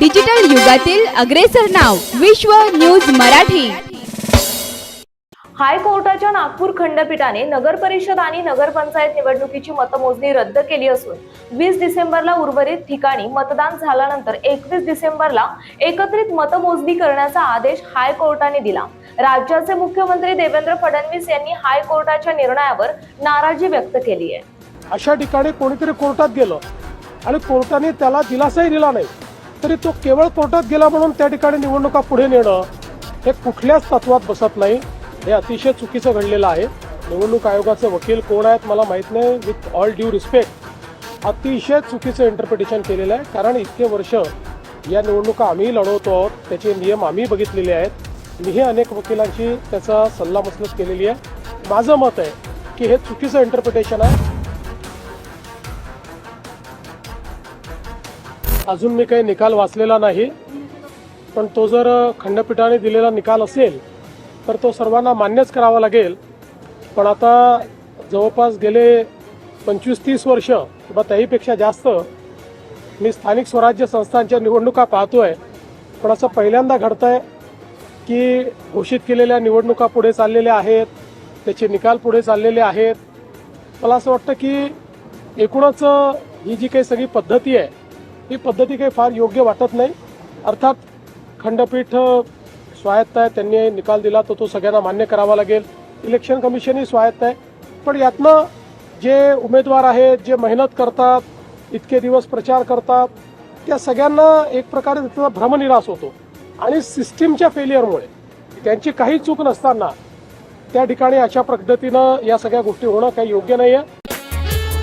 Digital युगातील अग्रेसर नाव विश्व न्यूज मराठी. हायकोर्टाच्या नागपूर खंडपीठाने नगर परिषद आणि नगरपंचायत निवडणुकीची मतमोजणी रद्द केली असून वीस डिसेंबरला उर्वरित ठिकाणी मतदान झाल्यानंतर एकवीस डिसेंबरला एकत्रित मतमोजणी करण्याचा आदेश हायकोर्टाने दिला. राज्याचे मुख्यमंत्री देवेंद्र फडणवीस यांनी हायकोर्टाच्या निर्णयावर नाराजी व्यक्त केली आहे. अशा ठिकाणी कोणीतरी कोर्टात गेलं आणि कोर्टाने त्याला दिलासाही दिला नाही. तरी तो केवळ कोर्टात गेला म्हणून त्या ठिकाणी निवडणुका पुढे नेणं हे कुठल्याच तत्वात बसत नाही. हे अतिशय चुकीचं घडलेलं आहे. निवडणूक आयोगाचे वकील कोण आहेत मला माहीत नाही. विथ ऑल ड्यू रिस्पेक्ट अतिशय चुकीचं इंटरप्रिटेशन केलेलं आहे. कारण इतके वर्ष या निवडणुका आम्ही लढवतो आहोत. त्याचे नियम आम्ही बघितलेले आहेत. मीही अनेक वकिलांची त्याचा सल्लामसलत केलेली आहे. माझं मत आहे की हे चुकीचं इंटरप्रिटेशन आहे. अजून मी काही निकाल वाचलेला नाही पण तो जर खंडपीठाने दिलेला निकाल असेल तर तो सर्वांना मान्यच करावा लागेल. पण आता जवळपास गेले पंचवीस तीस वर्ष किंवा त्याहीपेक्षा जास्त मी स्थानिक स्वराज्य संस्थांच्या निवडणुका पाहतोय. पण असं पहिल्यांदा घडतंय की घोषित केलेल्या निवडणुका पुढे चाललेल्या आहेत त्याचे निकाल पुढे चाललेले आहेत. मला असं वाटतं की एकूणच ही जी काही सगळी पद्धती आहे ही पद्धती काही फार योग्य वाटत नाही. अर्थात खंडपीठ स्वायत्त आहे त्यांनी निकाल दिला तर तो सगळ्यांना मान्य करावा लागेल. इलेक्शन कमिशनही स्वायत्त आहे. पण यातनं जे उमेदवार आहेत जे मेहनत करतात इतके दिवस प्रचार करतात त्या सगळ्यांना एक प्रकारे त्याचा भ्रमनिराश होतो. आणि सिस्टीमच्या फेलियरमुळे त्यांची काही चूक नसताना त्या ठिकाणी अशा पद्धतीनं या सगळ्या गोष्टी होणं काही योग्य नाही आहे